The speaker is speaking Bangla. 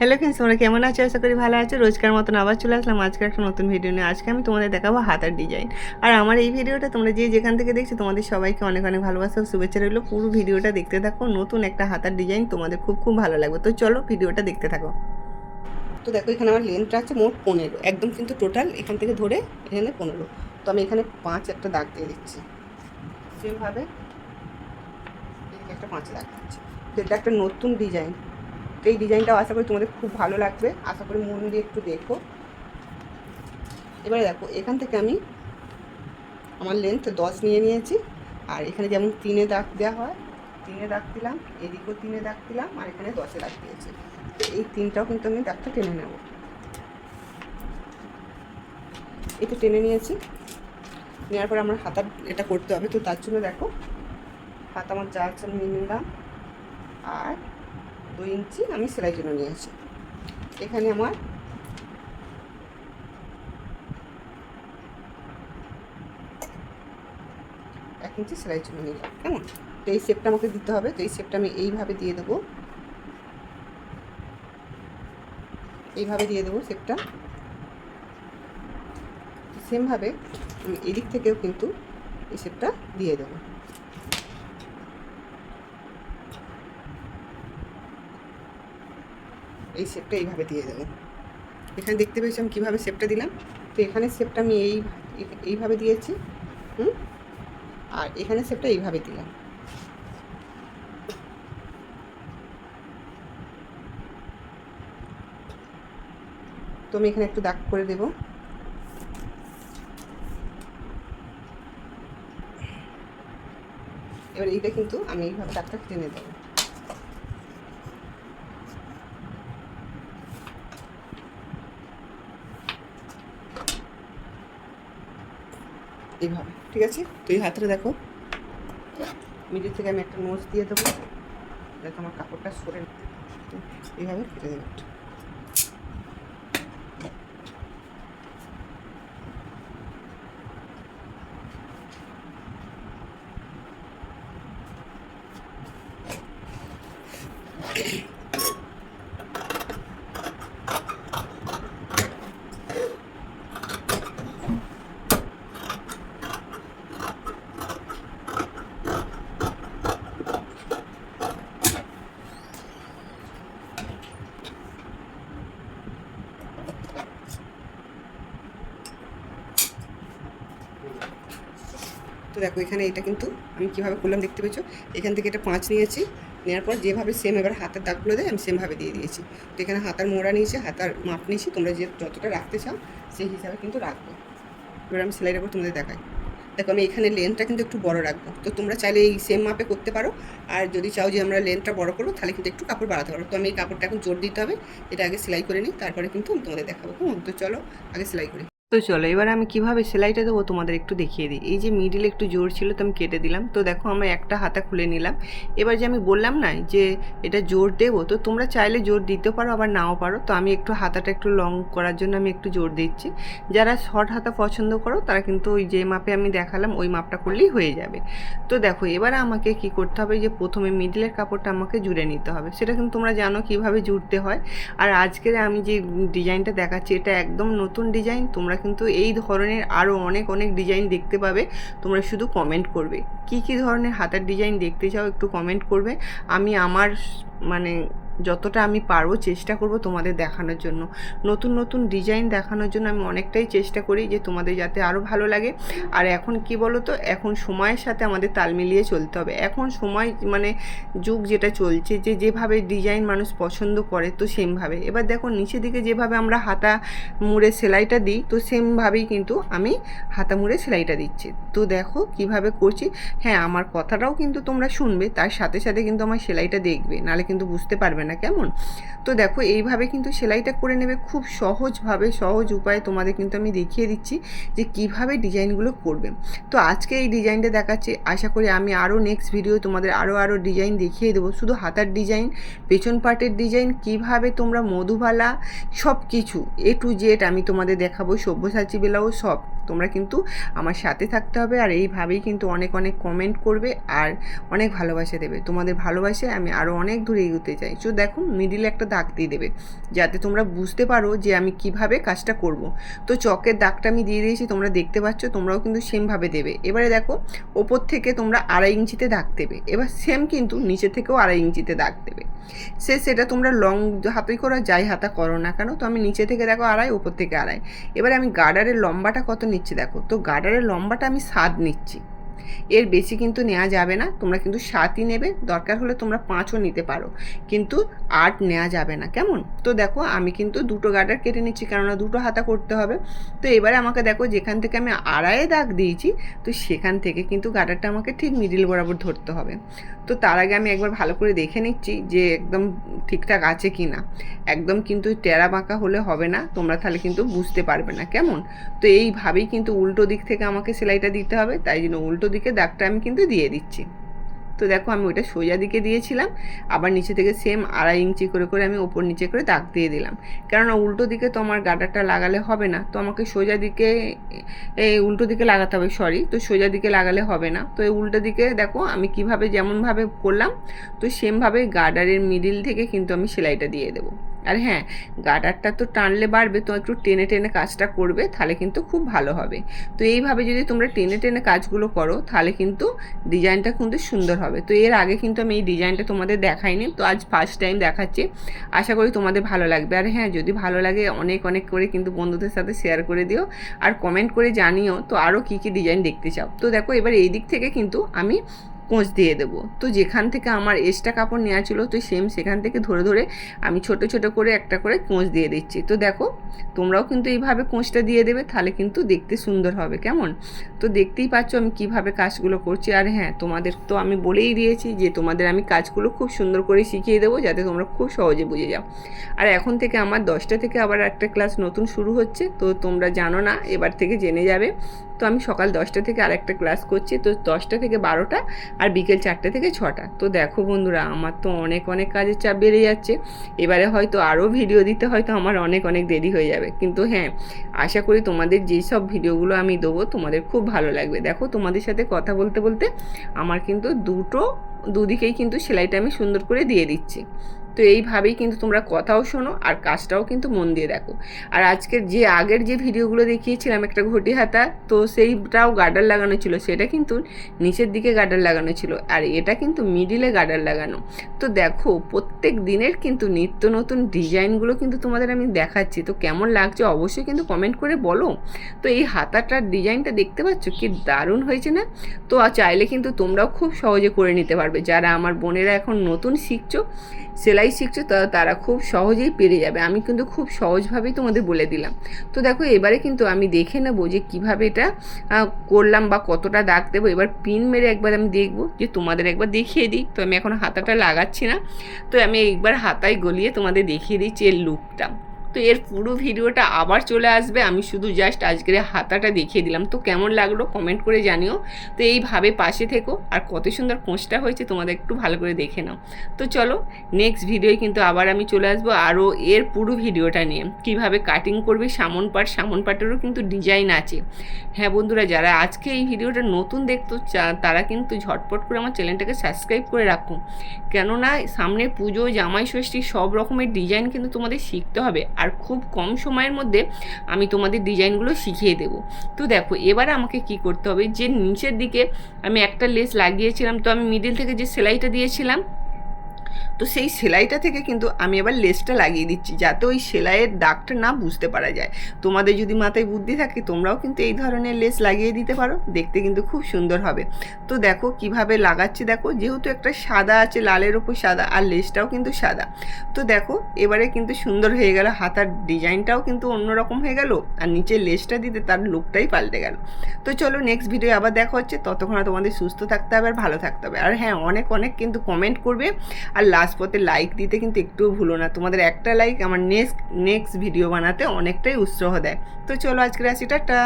হ্যালো ফ্রেন্ডস তোমরা কেমন আছো? আশা করি ভালো আছো। রোজকার মতন আবার চলে আসলাম আজকে একটা নতুন ভিডিও নিয়ে। আজকে আমি তোমাদের দেখাবো হাতার ডিজাইন আর আমার এই ভিডিওটা তোমরা যে যেখান থেকে দেখছ, তোমাদের সবাইকে অনেক অনেক ভালোবাসা শুভেচ্ছা রইল। পুরো ভিডিওটা দেখতে থাকো। নতুন একটা হাতার ডিজাইন তোমাদের খুব খুব ভালো লাগবে। তো চলো ভিডিওটা দেখতে থাকো। তো দেখো, এখানে আমার লেন্থটা আছে মোট পনেরো। একদম কিন্তু টোটাল এখান থেকে ধরে এখানে পনেরো। তো আমি এখানে পাঁচ একটা দাগ দিয়ে দিচ্ছি। সেমভাবে একটা পাঁচ দাগ দিচ্ছি। এটা একটা নতুন ডিজাইন তো এই ডিজাইনটাও আশা করি তোমাদের খুব ভালো লাগবে। আশা করি মন দিয়ে একটু দেখো। এবারে দেখো, এখান থেকে আমি আমার লেন্থ দশ নিয়ে নিয়েছি। আর এখানে যেমন তিনে দাগ দেওয়া হয়, তিনে দাগ দিলাম, এদিকেও তিনে দাগ দিলাম, আর এখানে দশে দাগ দিয়েছি। এই তিনটাও কিন্তু আমি দাগটা টেনে নেব। এটা টেনে নিয়েছি। নেওয়ার পরে আমার হাতার এটা করতে হবে। তো তার জন্য দেখো, হাত আমার যা আছে নিয়ে নিলাম। আর দুই ইঞ্চি আমি সেলাই জন্য নিয়েছি। এখানে আমার এক ইঞ্চি সেলাই জন্য নিলাম কেমন? তো এই শেপটা আমাকে দিতে হবে, তো এই শেপটা আমি এইভাবে দিয়ে দেবো। এইভাবে দিয়ে দেবো শেপটা সেমভাবে আমি এদিক থেকেও কিন্তু এই শেপটা দিয়ে দেবো। এই শেপটা এইভাবে দিয়ে দেবো। এখানে দেখতে পেয়েছি আমি কীভাবে শেপটা দিলাম। তো এখানে শেপটা আমি এই, এইভাবে দিয়েছি, হুম? আর এখানে শেপটা এইভাবে দিলাম। তো আমি এখানে একটু দাগ করে দেবো। এবার এইটা কিন্তু আমি এইভাবে দাগটা টেনে দেবো। এইভাবে, ঠিক আছে? তো এই হাতটা দেখো। মিডিল থেকে আমি একটা নোচ দিয়ে দেবো। যাতে আমার কাপড়টা সরে। এইভাবে কেটে দেবো একটু। তো দেখো, এখানে এটা কিন্তু আমি কীভাবে করলাম দেখতে পেয়েছ? এখান থেকে এটা পাঁচ নিয়েছি নেওয়ার পর যেভাবে সেম এবার হাতের দাগগুলো দেয়, আমি সেমভাবে দিয়ে দিয়েছি। তো এখানে হাতার মোড়া নিয়েছি, হাতার মাপ নিয়েছি, তোমরা যে যতটা রাখতে চাও, সেই হিসাবে কিন্তু রাখব। এবার আমি সেলাইয়ের উপর তোমাদের দেখাই। দেখো, আমি এখানে লেন্থটা কিন্তু একটু বড় রাখব। তো তোমরা চাইলে এই সেম মাপে করতে পারো, আর যদি চাও যে আমরা লেন্থটা বড় করব, তাহলে কিন্তু একটু কাপড় বাড়াতে পারো। তো আমি এই কাপড়টা এখন জোর দিতে হবে, এটা আগে সেলাই করে নিই, তারপরে কিন্তু আমি তোমাদের দেখাবো। তো চলো, আগে সেলাই করি। তো চলো, এবার আমি কীভাবে সেলাইটা দেবো তোমাদের একটু দেখিয়ে দিই। এই যে মিডিল একটু জোর ছিল তো আমি কেটে দিলাম। তো দেখো আমরা একটা হাতা খুলে নিলাম। এবার যে আমি বললাম না যে এটা জোর দেবো, তো তোমরা চাইলে জোর দিতেও পারো, আবার নাও পারো। তো আমি একটু হাতাটা একটু লং করার জন্য আমি একটু জোর দিচ্ছি। যারা শর্ট হাতা পছন্দ করো, তারা কিন্তু ওই যে মাপে আমি দেখালাম, ওই মাপটা করলেই হয়ে যাবে। তো দেখো, এবার আমাকে কি করতে হবে? যে প্রথমে মিডলের কাপড়টা আমাকে জুড়ে নিতে হবে। সেটা কিন্তু তোমরা জানো কীভাবে জুড়তে হয়। আর আজকের আমি যে ডিজাইনটা দেখাচ্ছি, এটা একদম নতুন ডিজাইন তোমরা কিন্তু এই ধরনের আরও অনেক অনেক ডিজাইন দেখতে পাবে। তোমরা শুধু কমেন্ট করবে। কি কি ধরনের হাতার ডিজাইন দেখতে চাও একটু কমেন্ট করবে। আমি আমার মানে যতটা আমি পারব চেষ্টা করব তোমাদের দেখানোর জন্য। নতুন নতুন ডিজাইন দেখানোর জন্য আমি অনেকটাই চেষ্টা করি যে তোমাদের যাতে আরও ভালো লাগে। আর এখন কি বলো তো এখন সময়ের সাথে আমাদের তাল মিলিয়ে চলতে হবে। এখন সময় মানে যুগ যেটা চলছে যে যেভাবে ডিজাইন মানুষ পছন্দ করে তো সেমভাবে। এবার দেখো নিচের দিকে যেভাবে আমরা হাতা মুড়ে সেলাইটা দিই তো সেমভাবেই কিন্তু আমি হাতা মুড়ে সেলাইটা দিচ্ছি। তো দেখো কীভাবে করছি। হ্যাঁ আমার কথাটাও কিন্তু তোমরা শুনবে, তার সাথে সাথে কিন্তু আমার সেলাইটা দেখবে। নাহলে কিন্তু বুঝতে পারবে না। কেমন? তো দেখো, এইভাবে কিন্তু সেলাইটা করে নেবে খুব সহজভাবে, সহজ উপায়ে তোমাদের কিন্তু আমি দেখিয়ে দিচ্ছি যে কীভাবে ডিজাইনগুলো করবে। তো আজকে এই ডিজাইনটা দেখাচ্ছি, আশা করি আমি আরও নেক্সট ভিডিও তোমাদের আরও আরও ডিজাইন দেখিয়ে দেবো। শুধু হাতার ডিজাইন, পেছন পার্টের ডিজাইন, কীভাবে তোমরা মধুবালা সব কিছু এ টু জেড আমি তোমাদের দেখাবো সব্যসাচী বেলাও সব। তোমরা কিন্তু আমার সাথে থাকতে হবে আর এইভাবেই কিন্তু অনেক অনেক কমেন্ট করবে আর অনেক ভালোবাসা দেবে। তোমাদের ভালোবাসায় আমি আরও অনেক দূরে এগোতে চাই। তো দেখো মিডিলে একটা দাগ দিয়ে দেবে, যাতে তোমরা বুঝতে পারো যে আমি কীভাবে কাজটা করব। তো চকের দাগটা আমি দিয়ে দিয়েছি, তোমরা দেখতে পাচ্ছ, তোমরাও কিন্তু সেমভাবে দেবে। এবারে দেখো, ওপর থেকে তোমরা আড়াই ইঞ্চিতে দাগ দেবে। এবার সেম কিন্তু নিচে থেকেও আড়াই ইঞ্চিতে দাগ দেবে। সে সেটা তোমরা লং হাতেই করো যাই হাতা করো না কেন, তো আমি নিচে থেকে দেখো আড়াই, ওপর থেকে আড়াই। এবারে আমি গার্ডারের লম্বাটা কত নিচ্ছি দেখো। তো গার্ডারের লম্বাটা আমি সাত নিচ্ছি। এর বেশি কিন্তু নেওয়া যাবে না, তোমরা কিন্তু সাতই নেবে, দরকার হলে তোমরা পাঁচও নিতে পারো, কিন্তু আট নেওয়া যাবে না, কেমন? তো দেখো, আমি কিন্তু দুটো গার্ডার কেটে নিচ্ছি, কেননা দুটো হাতা করতে হবে, তো এবারে আমাকে দেখো, যেখান থেকে আমি আড়াই দাগ দিয়েছি, তো সেখান থেকে কিন্তু গার্ডারটা আমাকে ঠিক মিডিল বরাবর ধরতে হবে। তো তার আগে আমি একবার ভালো করে দেখে নিচ্ছি যে একদম ঠিকঠাক আছে কি না একদম কিন্তু টেরা বাঁকা হলে হবে না, তোমরা তাহলে কিন্তু বুঝতে পারবে না, কেমন? তো এইভাবেই কিন্তু উল্টো দিক থেকে আমাকে সেলাইটা দিতে হবে, তাই জন্য উল্টো দিকে দাগটা আমি কিন্তু দিয়ে দিচ্ছি। তো দেখো আমি ওইটা সোজা দিকে দিয়েছিলাম, আবার নিচে থেকে সেম আড়াই ইঞ্চি করে করে আমি ওপর নিচে করে দাগ দিয়ে দিলাম। কেননা উল্টো দিকে তো আমার গাডারটা লাগালে হবে না, তো আমাকে সোজা দিকে এই উল্টো দিকে লাগাতে হবে সরি তো সোজা দিকে লাগালে হবে না। তো এই উল্টো দিকে দেখো আমি কীভাবে যেমনভাবে করলাম, তো সেমভাবে গার্ডারের মিডিল থেকে কিন্তু আমি সেলাইটা দিয়ে দেবো। আর হ্যাঁ গার্ডারটা তো টানলে বাড়বে, তো একটু টেনে টেনে কাজটা করবে, তাহলে কিন্তু খুব ভালো হবে। তো এইভাবে যদি তোমরা টেনে টেনে কাজগুলো করো, তাহলে কিন্তু ডিজাইনটা কিন্তু সুন্দর হবে। তো এর আগে কিন্তু আমি এই ডিজাইনটা তোমাদের দেখাইনি, তো আজ ফার্স্ট টাইম দেখাচ্ছি। আশা করি তোমাদের ভালো লাগবে। আর হ্যাঁ যদি ভালো লাগে অনেক অনেক করে কিন্তু বন্ধুদের সাথে শেয়ার করে দিও। আর কমেন্ট করে জানিও তো আরও কী কী ডিজাইন দেখতে চাও। তো দেখো, এবার এই দিক থেকে কিন্তু আমি কোঁচ দিয়ে দেবো। তো যেখান থেকে আমার এক্সট্রা কাপড় নেওয়া ছিল, তো সেম সেখান থেকে ধরে ধরে আমি ছোট ছোট করে একটা করে কোঁচ দিয়ে দিচ্ছি। তো দেখো, তোমরাও কিন্তু এইভাবে কোঁচটা দিয়ে দেবে, তাহলে কিন্তু দেখতে সুন্দর হবে। কেমন? তো দেখতেই পাচ্ছ আমি কীভাবে কাজগুলো করছি। আর হ্যাঁ তোমাদের তো আমি বলেই দিয়েছি যে তোমাদের আমি কাজগুলো খুব সুন্দর করে শিখিয়ে দেবো, যাতে তোমরা খুব সহজে বুঝে যাও। আর এখন থেকে আমার দশটা থেকে আবার একটা ক্লাস নতুন শুরু হচ্ছে। তো তোমরা জানো না, এবার থেকে জেনে যাবে তো আমি সকাল দশটা থেকে আরেকটা ক্লাস করছি, তো দশটা থেকে বারোটা আর বিকেল চারটে থেকে ছটা। তো দেখো বন্ধুরা, আমার তো অনেক অনেক কাজের চাপ বেড়ে যাচ্ছে। এবারে হয়তো আরও ভিডিও দিতে, হয়তো আমার অনেক অনেক দেরি হয়ে যাবে। কিন্তু হ্যাঁ আশা করি তোমাদের যেই সব ভিডিওগুলো আমি দেবো, তোমাদের খুব ভালো লাগবে। দেখো তোমাদের সাথে কথা বলতে বলতে আমার কিন্তু দুটো, দুদিকেই কিন্তু সেলাইটা আমি সুন্দর করে দিয়ে দিচ্ছি। তো এইভাবেই কিন্তু তোমরা কথাও শোনো আর কাজটাও কিন্তু মন দিয়ে দেখো। আর আজকের যে আগের যে ভিডিওগুলো দেখিয়েছিলাম একটা ঘটি হাতা তো সেইটাও গার্ডার লাগানো ছিল, সেটা কিন্তু নিচের দিকে গার্ডার লাগানো ছিল আর এটা কিন্তু মিডিলে গার্ডার লাগানো। তো দেখো, প্রত্যেক দিনের কিন্তু নিত্য নতুন ডিজাইনগুলো কিন্তু তোমাদের আমি দেখাচ্ছি, তো কেমন লাগছে অবশ্যই কিন্তু কমেন্ট করে বলো। তো এই হাতাটার ডিজাইনটা দেখতে পাচ্ছ? কি দারুণ হয়েছে না? তো চাইলে কিন্তু তোমরাও খুব সহজে করে নিতে পারবে। যারা আমার বোনেরা এখন নতুন শিখছো, সেলাই শিখছো, তা তারা খুব সহজেই পেরে যাবে। আমি কিন্তু খুব সহজভাবেই তোমাদের বলে দিলাম। তো দেখো, এবারে কিন্তু আমি দেখে নেব যে কীভাবে এটা করলাম বা কতটা দাগ দেবো। এবার পিন মেরে একবার আমি দেখব, যে তোমাদের একবার দেখিয়ে দিই। তো আমি এখন হাতাটা লাগাচ্ছি না। তো আমি একবার হাতায় গলিয়ে তোমাদের দেখিয়ে দিচ্ছি এর লুকটা তো এর পুরো ভিডিওটা আবার চলে আসবে। আমি শুধু জাস্ট আজকের হাতাটা দেখিয়ে দিলাম। তো কেমন লাগল কমেন্ট করে জানিও। তো এইভাবে পাশে থেকো আর কত সুন্দর কোঁচটা হয়েছে তোমাদের একটু ভালো করে দেখে নাও। তো চলো নেক্সট ভিডিওয় কিন্তু আবার আমি চলে আসব আরও এর পুরো ভিডিওটা নিয়ে। কীভাবে কাটিং করবে সামন পাট, সামন পাটেরও কিন্তু ডিজাইন আছে। হ্যাঁ বন্ধুরা, যারা আজকে এই ভিডিওটা নতুন দেখতো তারা কিন্তু ঝটপট করে আমার চ্যানেলটাকে সাবস্ক্রাইব করে রাখো। কেননা সামনে পুজো, জামাই ষষ্ঠী সব রকমের ডিজাইন কিন্তু তোমাদের শিখতে হবে। আর খুব কম সময়ের মধ্যে আমি তোমাদের ডিজাইনগুলো শিখিয়ে দেবো। তো দেখো, এবারে আমাকে কি করতে হবে? যে নিচের দিকে আমি একটা লেস লাগিয়েছিলাম, তো আমি মিডিল থেকে যে সেলাইটা দিয়েছিলাম তো সেই সেলাইটা থেকে কিন্তু আমি এবার লেসটা লাগিয়ে দিচ্ছি, যাতে ওই সেলাইয়ের দাগটা না বুঝতে পারা যায়। তোমাদের যদি মাথায় বুদ্ধি থাকে, তোমরাও কিন্তু এই ধরনের লেস লাগিয়ে দিতে পারো, দেখতে কিন্তু খুব সুন্দর হবে। তো দেখো কীভাবে লাগাচ্ছি, দেখো যেহেতু একটা সাদা আছে, লালের ওপর সাদা, আর লেসটাও কিন্তু সাদা। তো দেখো এবারে কিন্তু সুন্দর হয়ে গেল, হাতার ডিজাইনটাও কিন্তু অন্যরকম হয়ে গেল, আর নিচে লেসটা দিতে তার লুকটাই পাল্টে গেল। তো চলো নেক্সট ভিডিও আবার দেখা হচ্ছে, ততক্ষণ তোমাদের সুস্থ থাকতে হবে আর ভালো থাকতে হবে। আর হ্যাঁ অনেক অনেক কিন্তু কমেন্ট করবে, আর লাস্ট পথে লাইক দিতে কিন্তু একটুও ভুলো না। তোমাদের একটা লাইক আমার নেক্সট নেক্সট ভিডিও বানাতে অনেকটাই উৎসাহ দেয়। তো চলো আজকে আসি টাটা!